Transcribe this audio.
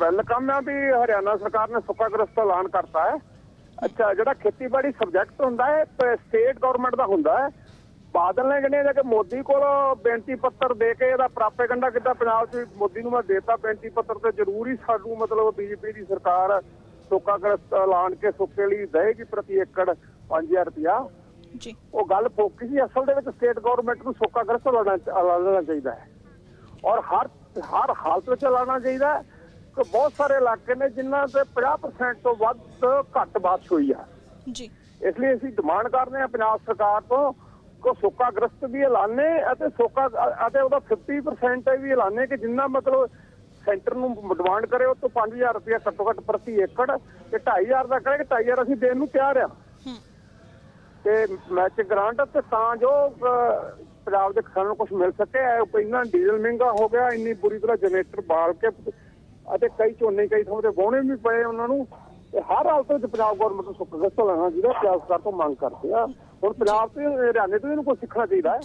Welcome ਆ ਵੀ ਹਰਿਆਣਾ ਸਰਕਾਰ ਨੇ ਸੁੱਕਾਗ੍ਰਸਤ ਐਲਾਨ ਕਰਤਾ ਹੈ। ਅੱਛਾ ਜਿਹੜਾ ਖੇਤੀਬਾੜੀ ਸਬਜੈਕਟ ਹੁੰਦਾ ਹੈ ਸਟੇਟ ਗਵਰਨਮੈਂਟ ਦਾ ਹੁੰਦਾ ਹੈ। ਬਾਦਲ ਨੇ ਕਹਿੰਦੇ ਕਿ ਮੋਦੀ ਕੋਲ ਬੇਨਤੀ ਪੱਤਰ ਦੇ ਕੇ ਇਹਦਾ ਪ੍ਰਾਪੇਗੰਡਾ ਕਿੱਦਾਂ ਪੰਜਾਬ 'ਚ ਮੋਦੀ ਨੂੰ ਮੈਂ ਦੇਤਾ ਬੇਨਤੀ ਪੱਤਰ ਤੇ ਜ਼ਰੂਰੀ ਸਾਨੂੰ ਮਤਲਬ ਬੀਜੇਪੀ ਦੀ ਸਰਕਾਰ ਸੁੱਕਾਗ੍ਰਸਤ ਐਲਾਨ ਕੇ ਸੁੱਕੇ ਲਈ ਦੇਗੀ ਪ੍ਰਤੀ ਏਕੜ 5000 ਰੁਪਇਆ। ਜੀ। ਉਹ ਗੱਲ ਫੋਕੀ ਸੀ ਅਸਲ ਦੇ ਵਿੱਚ ਸਟੇਟ ਗਵਰਨਮੈਂਟ ਨੂੰ ਸੁੱਕਾਗ੍ਰਸਤ ਐਲਾਨਣਾ ਐਲਾਨਣਾ ਚਾਹੀਦਾ ਹੈ। ਔਰ ਹਰ ਹਰ ਹਾਲਤ ਵਿੱਚ ਐਲਾਨਣਾ ਚਾਹੀਦਾ ਕਿ ਬਹੁਤ ਸਾਰੇ ਇਲਾਕੇ ਨੇ ਜਿਨ੍ਹਾਂ ਤੇ 50% ਤੋਂ ਵੱਧ ਘੱਟ ਬਾਰਿਸ਼ ਹੋਈ ਆ। ਜੀ। ਇਸ ਲਈ ਅਸੀਂ ਡਿਮਾਂਡ ਕਰਦੇ ਹਾਂ ਪੰਜਾਬ ਸਰਕਾਰ ਤੋਂ ਕਿ ਸੁੱਕਾਗ੍ਰਸਤ ਵੀ ਐਲਾਨੇ ਅਤੇ ਸੁੱਕਾ ਅਤੇ ਉਹਦਾ 50% ਵੀ ਐਲਾਨੇ ਕਿ ਜਿੰਨਾ ਮਤਲਬ ਸੈਂਟਰ ਨੂੰ ਡਿਮਾਂਡ ਕਰੇ ਉਹ ਤੋਂ 5000 ਰੁਪਏ ਘੱਟੋ ਘੱਟ ਪ੍ਰਤੀ ਏਕੜ ਤੇ 2500 ਦਾ ਕਰੇ ਕਿ 2500 ਅਸੀਂ ਦੇਣ ਨੂੰ ਤਿਆਰ ਆ। ਹੂੰ। ਤੇ ਮੈਚ ਗ੍ਰਾਂਟ ਤੇ ਤਾਂ ਜੋ ਪੰਜਾਬ ਦੇ ਕਿਸਾਨਾਂ ਨੂੰ ਕੁਝ ਮਿਲ ਸਕੇ। ਇੰਨਾ ਡੀਜ਼ਲ ਮਹਿੰਗਾ ਹੋ ਗਿਆ, ਇੰਨੀ ਬੁਰੀ ਤਰ੍ਹਾਂ ਜਨਰੇਟਰ ਬਾਲ ਕੇ ਅਤੇ ਕਈ ਝੋਨੇ, ਕਈ ਥਾਂ ਤੇ ਵਾਹੁਣੇ ਵੀ ਪਏ ਉਹਨਾਂ ਨੂੰ। ਹਰ ਹਾਲਤ ਵਿੱਚ ਪੰਜਾਬ ਗਵਰਨਮੈਂਟ ਨੂੰ ਸੁੱਕ ਲੈਣਾ ਜਿਹੜਾ ਪੰਜਾਬ ਸਰਕਾਰ ਤੋਂ ਮੰਗ ਕਰਦੇ ਆ। ਹੁਣ ਪੰਜਾਬ ਤੇ ਹਰਿਆਣੇ ਤੋਂ ਇਹਨੂੰ ਕੁਝ ਸਿੱਖਣਾ ਚਾਹੀਦਾ ਹੈ।